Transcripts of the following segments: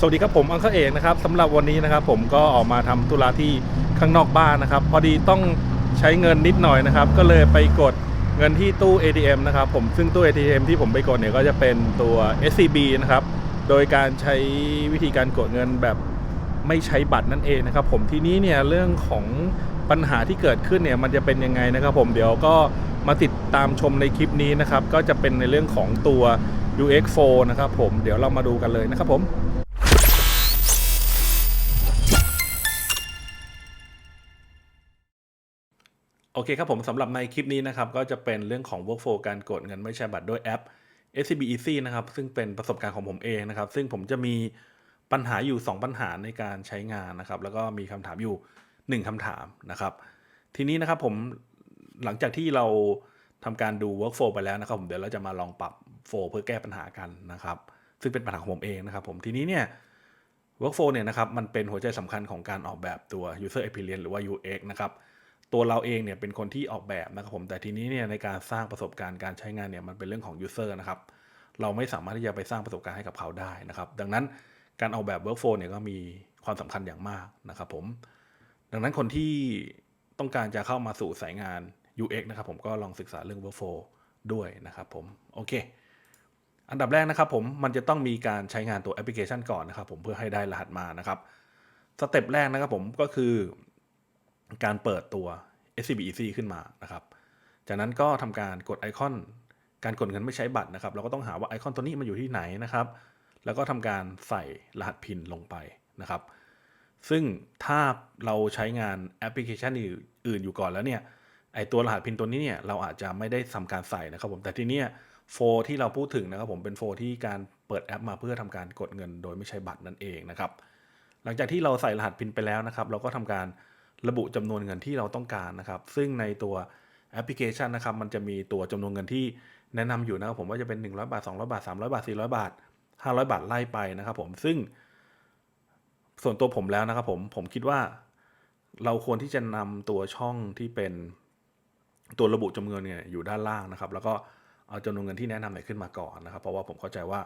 สวัสดีครับผมอังเคเอกนะครับสำหรับวันนี้นะครับผมก็ออกมาทำธุระที่ข้างนอกบ้านนะครับ พอดีต้องใช้เงินนิดหน่อยนะครับ ก็เลยไปกดเงินที่ตู้ ATM นะครับผมซึ่งตู้ ATM ที่ผมไปกดเนี่ยก็จะเป็นตัว SCB นะครับโดยการใช้วิธีการกดเงินแบบไม่ใช้บัตรนั่นเองนะครับ ผมทีนี้เนี่ยเรื่องของปัญหาที่เกิดขึ้นเนี่ยมันจะเป็นยังไงนะครับ ผมเดี๋ยวก็มาติดตามชมในคลิปนี้นะครับ ก็จะเป็นในเรื่องของตัว UX4 นะครับผมเดี๋ยวเรามาดูกันเลยนะครับผม โอเคครับผมสำหรับในคลิปนี้นะครับก็จะเป็นเรื่องของ workflow การกดเงินไม่ใช้บัตรด้วยแอป SCB Easy นะครับซึ่งเป็นประสบการณ์ของผมเองนะครับ ซึ่งผมจะมีปัญหาอยู่ 2 ปัญหาในการใช้งานนะครับ แล้วก็มีคำถามอยู่ 1คำถามนะครับ ทีนี้นะครับผมหลังจากที่เราทำการดู workflow ไปแล้วนะครับ ผมเดี๋ยวเราจะมาลองปรับ flow เพื่อแก้ปัญหากันนะครับ ซึ่งเป็นปัญหาของผมเองนะครับ ผมทีนี้เนี่ย workflow เนี่ยนะครับมันเป็นหัวใจสำคัญของการออกแบบตัว user experience หรือว่า UX นะครับ ตัวเราเองเนี่ยเป็นคนที่ออกแบบนะครับผมแต่ทีนี้เนี่ยในการสร้างประสบการณ์การใช้งานเนี่ยมันเป็นเรื่องของ user นะครับเราไม่สามารถที่จะไปสร้างประสบการณ์ให้กับเขาได้นะครับ ดังนั้นการออกแบบ workflow เนี่ยก็มีความสำคัญอย่างมากนะครับผมดังนั้นคนที่ต้องการจะเข้ามาสู่สายงาน UX นะครับผมก็ลองศึกษาเรื่อง workflow ด้วยนะครับผมโอเค อันดับแรกนะครับผมมันจะต้องมีการใช้งานตัวแอปพลิเคชันก่อนนะครับผมเพื่อให้ได้รหัสมานะครับสเต็ปแรกนะครับผมก็คือ การเปิดตัว SCB Easy ขึ้นมานะครับ จากนั้นก็ทำการกดไอคอน การกดเงินไม่ใช้บัตรนะครับ เราก็ต้องหาว่าไอคอนตัวนี้มันอยู่ที่ไหนนะครับ แล้วก็ทำการใส่รหัสพินลงไปนะครับ ซึ่งถ้าเราใช้งานแอปพลิเคชันอื่นอยู่ก่อนแล้วเนี่ยไอตัวรหัสพินตัวนี้เนี่ยเราอาจจะไม่ได้ทำการใส่นะครับผมแต่ที่เนี้ยโฟที่เราพูดถึงนะครับผมเป็นโฟที่การเปิดแอปมาเพื่อทำการกดเงินโดยไม่ใช้บัตรนั่นเองนะครับ หลังจากที่เราใส่รหัสพินไปแล้วนะครับ เราก็ทำการ ระบุจำนวนเงินที่เราต้องการนะครับ ซึ่งในตัวแอปพลิเคชันนะครับ มันจะมีตัวจำนวนเงินที่แนะนำอยู่นะครับผมว่าจะเป็น 100 บาท 200 บาท 300 บาท 400 บาท 500 บาทไล่ไปนะครับ ผมซึ่ง ส่วนตัวผมแล้วนะครับ ผมผมคิดว่าเราควรที่จะนำตัวช่องที่เป็นตัวระบุจำนวนเนี่ยอยู่ด้านล่างนะครับ แล้วก็เอาจำนวนเงินที่แนะนำเนี่ขึ้นมาก่อนนะครับ เพราะว่าผมเข้าใจว่า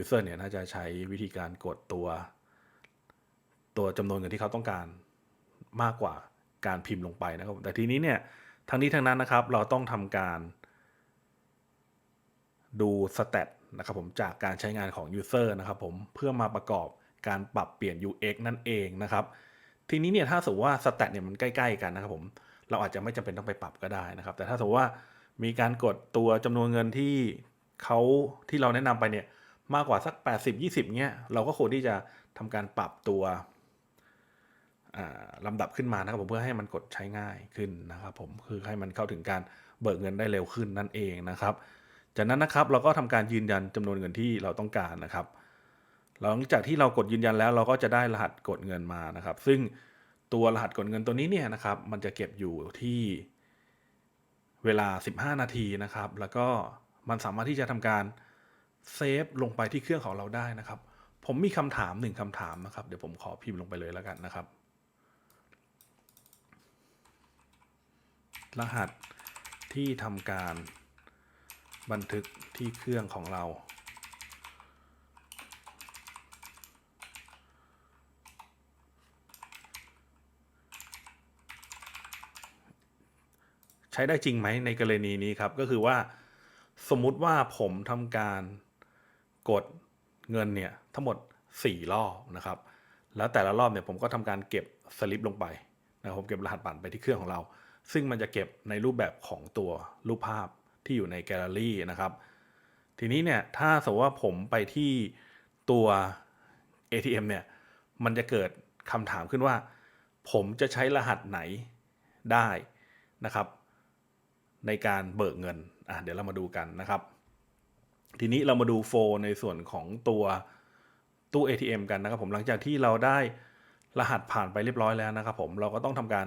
user เนี่ยน่าจะใช้วิธีการกดตัว ตัวจำนวนเงินที่เขาต้องการ มากกว่าการพิมพ์ลงไปนะครับแต่ทีนี้เนี่ยทั้งนี้ทั้งนั้นนะครับเราต้องทำการดูสเตตนะครับผมจากการใช้งานของ User นะครับผมเพื่อมาประกอบการปรับเปลี่ยน UX นั่นเองนะครับ ทีนี้เนี่ยถ้าสมมติว่าสเตตเนี่ยมันใกล้ ๆ กันนะครับผมเราอาจจะไม่จำเป็นต้องไปปรับก็ได้นะครับ แต่ถ้าสมมติว่ามีการกดตัวจำนวนเงินที่เขาที่เราแนะนำไปเนี่ยมากกว่าสัก 80 20เนี่ยเราก็ควรที่จะทำการปรับตัว ลำดับขึ้นมานะครับผมเพื่อให้มันกดใช้ง่ายขึ้นนะครับผมคือให้มันเข้าถึงการเบิกเงินได้เร็วขึ้นนั่นเองนะครับ จากนั้นนะครับเราก็ทำการยืนยันจำนวนเงินที่เราต้องการนะครับ หลังจากที่เรากดยืนยันแล้วเราก็จะได้รหัสกดเงินมานะครับ ซึ่งตัวรหัสกดเงินตัวนี้เนี่ยนะครับ มันจะเก็บอยู่ที่เวลา 15 นาทีนะครับ แล้วก็มันสามารถที่จะทำการเซฟลงไปที่เครื่องของเราได้นะครับ ผมมีคำถามหนึ่งคำถามนะครับ เดี๋ยวผมขอพิมพ์ลงไปเลยแล้วกันนะครับ รหัสที่ทำการบันทึกที่เครื่องของเรา ใช้ได้จริงไหมในกรณีนี้ครับ ก็คือว่าสมมุติว่าผมทำการกดเงินเนี่ย ทั้งหมด 4 รอบนะครับ แล้วแต่ละรอบเนี่ยผมก็ทำการเก็บสลิปลงไปนะครับผมเก็บรหัสบัตรไปที่เครื่องของเรา ซึ่งมันจะเก็บในรูปแบบของตัวรูปภาพที่อยู่ในแกลเลอรี่นะครับ ทีนี้เนี่ยถ้าสมมติว่าผมไปที่ตัว ATM เนี่ยมันจะเกิดคำถามขึ้นว่า ผมจะใช้รหัสไหนได้นะครับ ในการเบิกเงินอะเดี๋ยวเรามาดูกันนะครับ ทีนี้เรามาดูโฟในส่วนของตัวตู้ ATM กันนะครับผมหลังจากที่เราได้รหัสผ่านไปเรียบร้อยแล้วนะครับผมเราก็ต้องทำการ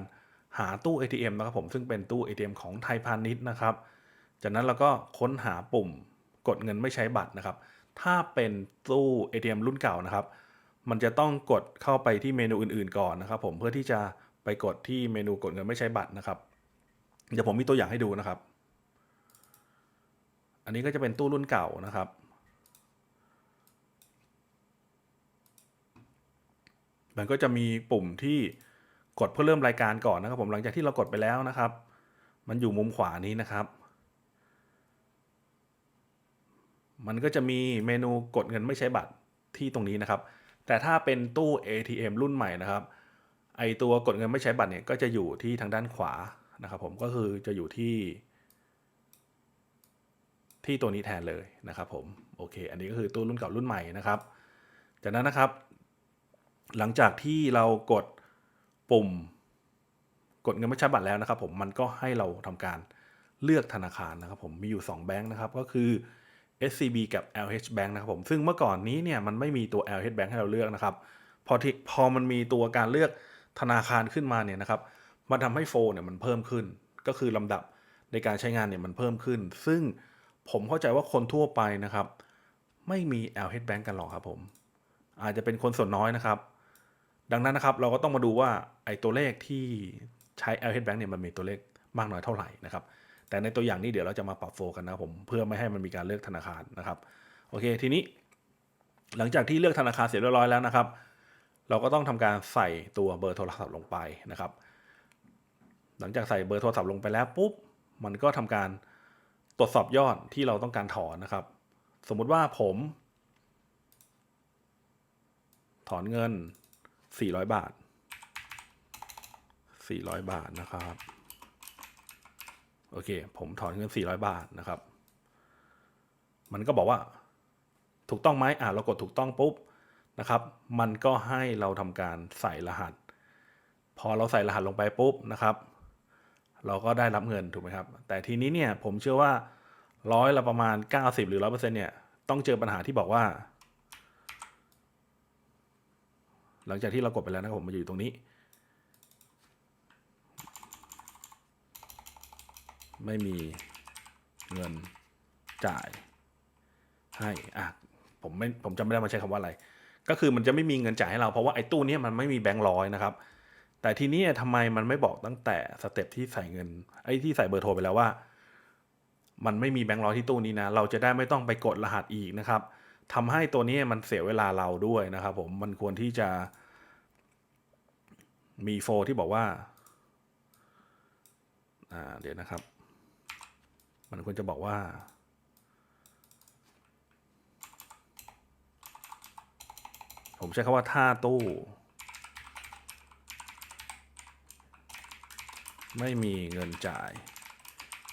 หาตู้ ATM นะครับผมซึ่งเป็นตู้ ATM ของไทยพาณิชย์นะครับ จากนั้นเราก็ค้นหาปุ่มกดเงินไม่ใช้บัตรนะครับ ถ้าเป็นตู้ ATM รุ่นเก่านะครับ มันจะต้องกดเข้าไปที่เมนูอื่นๆก่อนนะครับ ผมเพื่อที่จะไปกดที่เมนูกดเงินไม่ใช้บัตรนะครับ เดี๋ยวผมมีตัวอย่างให้ดูนะครับ อันนี้ก็จะเป็นตู้รุ่นเก่านะครับ มันก็จะมีปุ่มที่ กดเพื่อเริ่มรายการก่อนนะครับผมหลังจากที่เรากดไปแล้วนะครับ มันอยู่มุมขวานี้นะครับ มันก็จะมีเมนูกดเงินไม่ใช้บัตรที่ตรงนี้นะครับ แต่ถ้าเป็นตู้ ATM รุ่นใหม่นะครับ ไอตัวกดเงินไม่ใช้บัตรเนี่ยก็จะอยู่ที่ทางด้านขวานะครับ ผมก็คือจะอยู่ที่ ที่ตัวนี้แทนเลยนะครับ ผมโอเค อันนี้ก็คือตู้รุ่นเก่ารุ่นใหม่นะครับ จากนั้นนะครับ หลังจากที่เรากด ปุ่ม กดเงินไม่ใช้บัตรแล้วนะครับ ผมมันก็ให้เราทำการเลือกธนาคารนะครับ ผมมีอยู่ 2 แบงค์นะครับ ก็คือ SCB กับ LH Bank นะครับผมซึ่งเมื่อก่อนนี้เนี่ยมันไม่มีตัว LH Bank ให้เราเลือกนะครับ พอที่พอมันมีตัวการเลือกธนาคารขึ้นมาเนี่ยนะครับมันทำให้โฟเนี่ยมันเพิ่มขึ้น ก็คือลำดับในการใช้งานเนี่ยมันเพิ่มขึ้น ซึ่งผมเข้าใจว่าคนทั่วไปนะครับ ไม่มี LH Bank กันหรอกครับผม อาจจะเป็นคนส่วนน้อยนะครับ ดังนั้นนะครับเราก็ต้องมาดูว่าไอ้ตัวเลขที่ใช้ LH Bank เนี่ยมันมีตัวเลขมากน้อยเท่าไหร่นะครับแต่ในตัวอย่างนี้เดี๋ยวเราจะมาปรับโฟกันนะผมเพื่อไม่ให้มันมีการเลือกธนาคารนะครับโอเคทีนี้ หลังจากที่เลือกธนาคารเสร็จเรียบร้อยแล้วนะครับ เราก็ต้องทำการใส่ตัวเบอร์โทรศัพท์ลงไปนะครับ หลังจากใส่เบอร์โทรศัพท์ลงไปแล้วปุ๊บมันก็ทำการตรวจสอบยอดที่เราต้องการถอนนะครับ สมมุติว่าผม ถอนเงิน 400 บาท 400 บาทนะครับ โอเค ผมถอนเงิน 400 บาทนะครับ มันก็บอกว่า ถูกต้องไหมอ่าเรากดถูกต้องปุ๊บนะครับ มันก็ให้เราทำการใส่รหัส พอเราใส่รหัสลงไปปุ๊บนะครับ เราก็ได้รับเงินถูกไหมครับ แต่ทีนี้เนี่ยผมเชื่อว่าร้อยละประมาณ 90 หรือ 100%เนี่ย ต้องเจอปัญหาที่บอกว่า หลังจากที่เรากดไปแล้วนะครับผมมาอยู่ตรงนี้ ไม่มีเงินจ่ายให้อะผมไม่ผมจำไม่ได้มาใช้คำว่าอะไร ก็คือมันจะไม่มีเงินจ่ายให้เราเพราะว่าไอ้ตู้นี้มันไม่มีแบงค์ร้อยนะครับ แต่ทีนี้ทำไมมันไม่บอกตั้งแต่สเต็ปที่ใส่เงินไอ้ที่ใส่เบอร์โทรไปแล้วว่า มันไม่มีแบงค์ร้อยที่ตู้นี้นะ เราจะได้ไม่ต้องไปกดรหัสอีกนะครับ ทำให้ตัวนี้มันเสียเวลาเราด้วยนะครับผมมันควรที่จะมีโฟที่บอกว่าอ่าเดี๋ยวนะครับ มันควรจะบอกว่า ผมใช้คำว่าท่าตู้ ไม่มีเงินจ่าย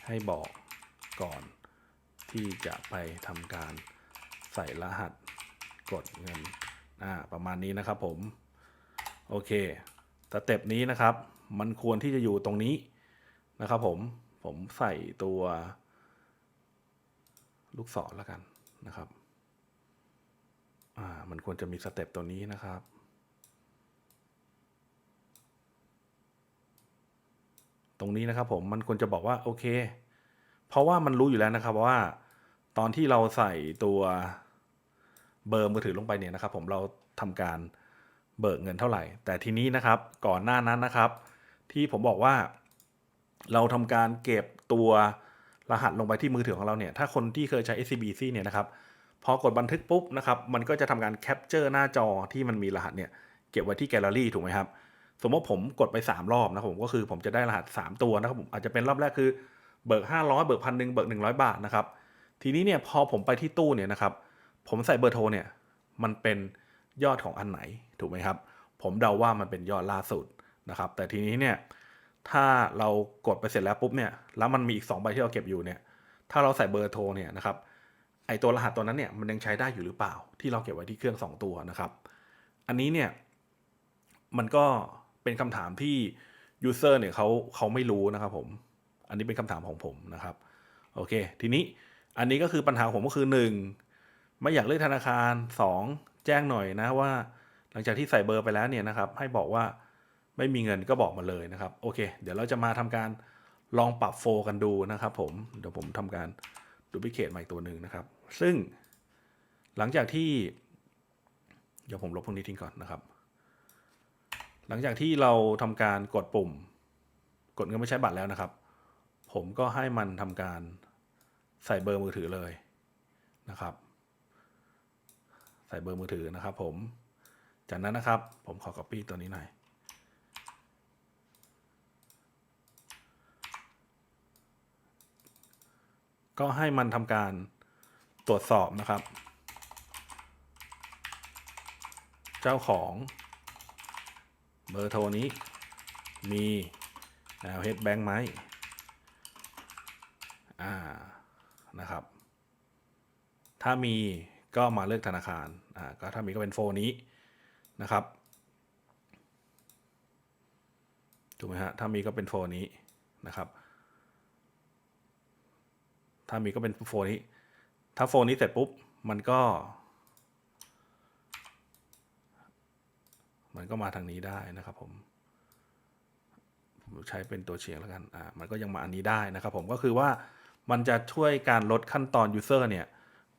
ให้บอกก่อนที่จะไปทำการ ใส่รหัสกดเงินอ่าประมาณนี้นะครับผมโอเคสเต็ปนี้นะครับ มันควรที่จะอยู่ตรงนี้นะครับผมผมใส่ตัว ลูกศรแล้วกันนะครับอ่ามันควรจะมีสเต็ปตัวนี้นะครับตรงนี้นะครับผมมันควรจะบอกว่าโอเค เพราะว่ามันรู้อยู่แล้วนะครับว่า ตอนที่เราใส่ตัวเบอร์มือถือลงไปเนี่ยนะครับ ผมเราทำการเบิกเงินเท่าไหร่ แต่ทีนี้นะครับก่อนหน้านั้นนะครับ ที่ผมบอกว่า เราทำการเก็บตัวรหัสลงไปที่มือถือของเราเนี่ย ถ้าคนที่เคยใช้ SCBC เนี่ยนะครับ พอกดบันทึกปุ๊บนะครับ มันก็จะทำการแคปเจอร์หน้าจอที่มันมีรหัสเนี่ยเก็บไว้ที่แกลเลอรี่ถูกไหมครับ สมมติผมกดไป 3 รอบนะครับผมก็คือผมจะได้รหัส 3 ตัวนะครับผมอาจจะเป็นรอบแรกคือเบิก 500 เบิกพันหนึ่งเบิก 100 บาทนะครับ ทีนี้เนี่ยพอผมไปที่ตู้เนี่ยนะครับ ผมใส่เบอร์โทรเนี่ยมันเป็นยอดของอันไหนถูกไหมครับ ผมเดาว่ามันเป็นยอดล่าสุดนะครับ แต่ทีนี้เนี่ยถ้าเรากดไปเสร็จแล้วปุ๊บเนี่ยแล้วมันมีอีก2ใบที่เราเก็บอยู่เนี่ย ถ้าเราใส่เบอร์โทรเนี่ยนะครับไอตัวรหัสตัวนั้นเนี่ยมันยังใช้ได้อยู่หรือเปล่า ที่เราเก็บไว้ที่เครื่อง 2 ตัวนะครับ อันนี้เนี่ยมันก็เป็นคำถามที่ยูเซอร์เนี่ยเขาเขาไม่รู้นะครับผม อันนี้เป็นคำถามของผมนะครับ โอเค ทีนี้ อันนี้ก็คือปัญหาของผมก็คือ1ไม่อยากเลือกธนาคาร2แจ้งหน่อยนะว่า หลังจากที่ใส่เบอร์ไปแล้วเนี่ยนะครับ ให้บอกว่าไม่มีเงินก็บอกมาเลยนะครับโอเค เดี๋ยวเราจะมาทำการลองปรับโฟกันดูนะครับผมเดี๋ยวผมทำการดูพิเคทใหม่ตัวหนึ่งนะครับ ซึ่งหลังจากที่ เดี๋ยวผมลบพวกนี้ทิ้งก่อนนะครับ หลังจากที่เราทำการกดปุ่ม กดเงินไม่ใช้บัตรแล้วนะครับ ผมก็ให้มันทำการ ใส่เบอร์มือถือเลยนะครับ ใส่เบอร์มือถือนะครับ ผม จากนั้นนะครับ ผมขอ copy ตัวนี้หน่อยก็ให้มันทำการตรวจสอบนะครับ เจ้าของเบอร์โทรนี้มีแนวเฮดแบงค์ไหมอ่า นะครับ ถ้ามีก็มาเลือกธนาคารอ่าก็ถ้ามีก็เป็นโฟนี้นะครับถูกไหมฮะถ้ามีก็เป็นโฟนี้นะครับ ถ้ามีก็เป็นโฟนี้ ถ้าโฟนนี้เสร็จปุ๊บมันก็ มันก็มาทางนี้ได้นะครับผมผมใช้เป็นตัวเฉียงแล้วกัน อ่า มันก็ยังมาอันนี้ได้นะครับผม ก็คือว่า มันจะช่วยการลดขั้นตอน user เนี่ย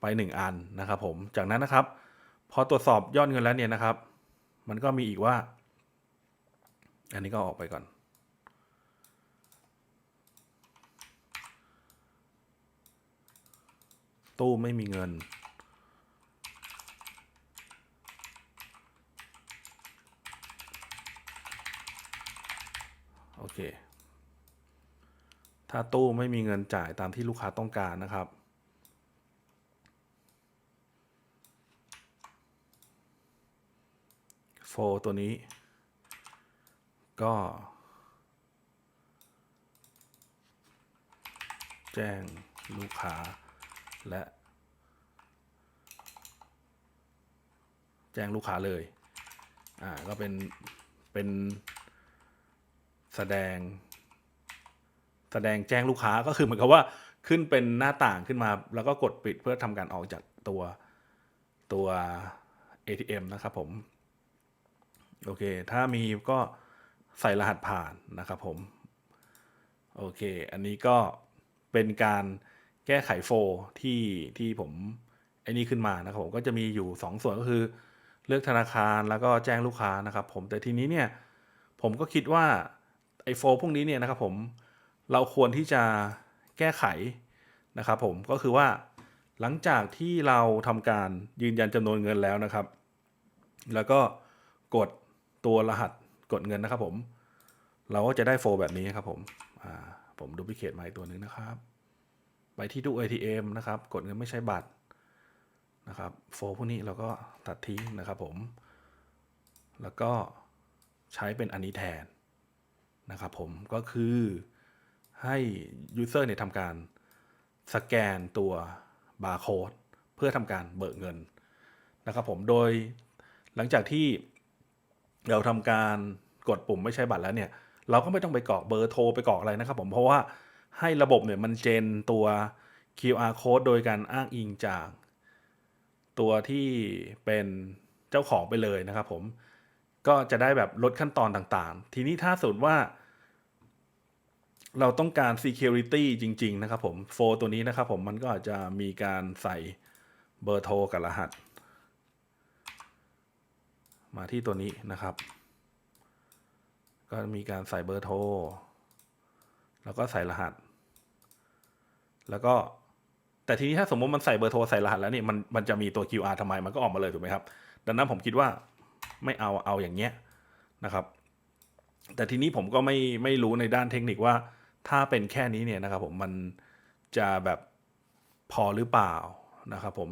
ไป 1 อันนะครับผม จากนั้นนะครับ พอตรวจสอบยอดเงินแล้วเนี่ยนะครับ มันก็มีอีกว่า อันนี้ก็ออกไปก่อน ตู้ไม่มีเงิน โอเค ถ้าตู้ไม่มีเงินจ่ายตามที่ลูกค้าต้องการนะครับ โฟตัวนี้ ก็ แจ้งลูกค้าและ แจ้งลูกค้าเลย อ่า ก็เป็น เป็นแสดง แสดงแจ้งลูกค้าก็คือเหมือนกับว่าขึ้นเป็นหน้าต่างขึ้นมา แล้วก็กดปิดเพื่อทำการออกจากตัวตัว ATM นะครับผม โอเค ถ้ามีก็ใส่รหัสผ่านนะครับผม โอเค อันนี้ก็เป็นการแก้ไขโฟที่ที่ผมไอ้นี่ขึ้นมานะครับผมก็จะมีอยู่ 2 ส่วนก็คือ เลือกธนาคารแล้วก็แจ้งลูกค้านะครับผมแต่ทีนี้เนี่ยผมก็คิดว่าไอโฟพวกนี้เนี่ยนะครับผม เราควรที่จะแก้ไขนะครับผมก็คือว่าหลังจากที่เราทำการยืนยันจำนวนเงินแล้วนะครับ แล้วก็กดตัวรหัสกดเงินนะครับผม เราก็จะได้โฟแบบนี้ครับผมผมดูพิเคทมาอีกตัวหนึ่งนะครับ ไปที่ตู้ ATM นะครับ กดเงินไม่ใช้บัตรนะครับโฟพวกนี้เราก็ตัดทิ้งนะครับผม แล้วก็ใช้เป็นอันนี้แทนนะครับผมก็คือ ให้ User เนี่ยทำการสแกนตัวบาร์โค้ดเพื่อทำการเบิกเงินนะครับผมโดยหลังจากที่เราทำการกดปุ่มไม่ใช้บัตรแล้วเนี่ย เราก็ไม่ต้องไปกรอกเบอร์โทรไปกรอกอะไรนะครับผมเพราะว่าให้ระบบเนี่ยมันเจนตัว QR code โดยการอ้างอิงจากตัวที่เป็นเจ้าของไปเลยนะครับผมก็จะได้แบบลดขั้นตอนต่างๆ ทีนี้ถ้าสมมติว่า เราต้องการ security จริง ๆ นะครับผมโฟตัวนี้นะครับผมมันก็อาจจะมีการใส่เบอร์โทรกับรหัส มาที่ตัวนี้นะครับ ก็มีการใส่เบอร์โทร แล้วก็ใส่รหัส แล้วก็แต่ทีนี้ถ้าสมมติมันใส่เบอร์โทรใส่รหัสแล้วนี่มันมันจะมีตัว QR ทำไมมันก็ออกมาเลยถูกไหมครับ ดังนั้นผมคิดว่าไม่เอาเอาอย่างเงี้ยนะครับ แต่ทีนี้ผมก็ไม่ไม่รู้ในด้านเทคนิคว่า ถ้าเป็นแค่นี้เนี่ยนะครับผมมันจะแบบพอหรือเปล่านะครับผม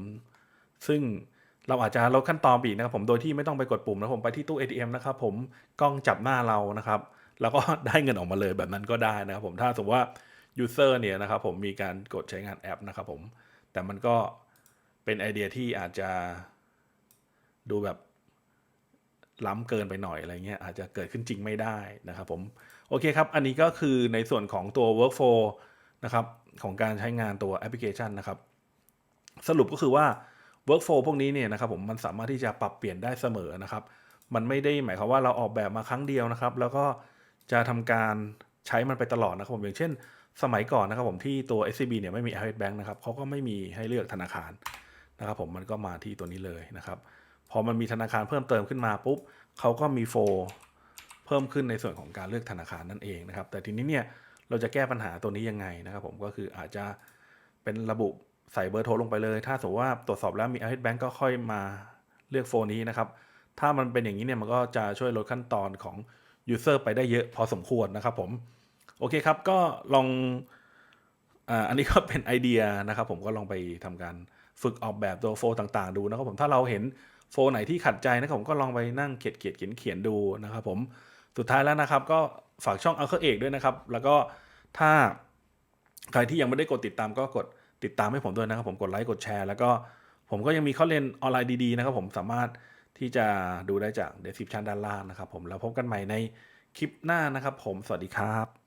ซึ่งเราอาจจะลดขั้นตอนปอีกนะครับผมโดยที่ไม่ต้องไปกดปุ่มนะผมไปที่ตู้ ATM นะครับผมกล้องจับหน้าเรานะครับ แล้วก็ได้เงินออกมาเลยแบบนั้นก็ได้นะครับผมถ้าสมมติว่า user เนี่ยนะครับผมมีการกดใช้งานแอปนะครับผมแต่มันก็เป็นไอเดียที่อาจจะดูแบบล้ำเกินไปหน่อยอะไรเงี้ยอาจจะเกิดขึ้นจริงไม่ได้นะครับผม โอเคครับ อันนี้ก็คือในส่วนของตัว workflow นะครับของการใช้งานตัวแอปพลิเคชันนะครับ สรุปก็คือว่า workflow พวกนี้เนี่ยนะครับผมมันสามารถที่จะปรับเปลี่ยนได้เสมอนะครับ มันไม่ได้หมายความว่าเราออกแบบมาครั้งเดียวนะครับ แล้วก็จะทำการใช้มันไปตลอดนะครับผมอย่างเช่น สมัยก่อนนะครับผมที่ตัว SCB เนี่ยไม่มี Allied Bank นะครับเขาก็ไม่มีให้เลือกธนาคารนะครับผมมันก็มาที่ตัวนี้เลยนะครับ พอมันมีธนาคารเพิ่มเติมขึ้นมาปุ๊บเขาก็มีโฟ เพิ่มขึ้นในส่วนของการเลือกธนาคารนั่นเองนะครับ แต่ทีนี้เนี่ยเราจะแก้ปัญหาตัวนี้ยังไงนะครับ ผมก็คืออาจจะเป็นระบุใส่เบอร์โทรลงไปเลย ถ้าสมมติว่าตรวจสอบแล้วมี Allied Bank ก็ค่อยมาเลือกโฟลนี้นะครับ ถ้ามันเป็นอย่างนี้เนี่ยมันก็จะช่วยลดขั้นตอนของ User ไปได้เยอะพอสมควรนะครับผม โอเคครับก็ลองอันนี้ก็เป็นไอเดียนะครับ ผมก็ลองไปทำการฝึกออกแบบตัวโฟต่างๆ ดูนะครับผมถ้าเราเห็นโฟไหนที่ขัดใจนะครับผมก็ลองไปนั่งเขียนเขียนเขียนเขียนดูนะครับผม สุดท้ายแล้วนะครับ ก็ฝากช่องอัลเคอร์เอกด้วยนะครับ แล้วก็ถ้าใครที่ยังไม่ได้กดติดตามก็กดติดตามให้ผมด้วยนะครับ ผมกดไลค์กดแชร์ แล้วก็ผมก็ยังมีข้อเรียนออนไลน์ดีๆนะครับ ผมสามารถที่จะดูได้จากเดซิบชันด้านล่างนะครับ ผมแล้วพบกันใหม่ในคลิปหน้านะครับ ผมสวัสดีครับ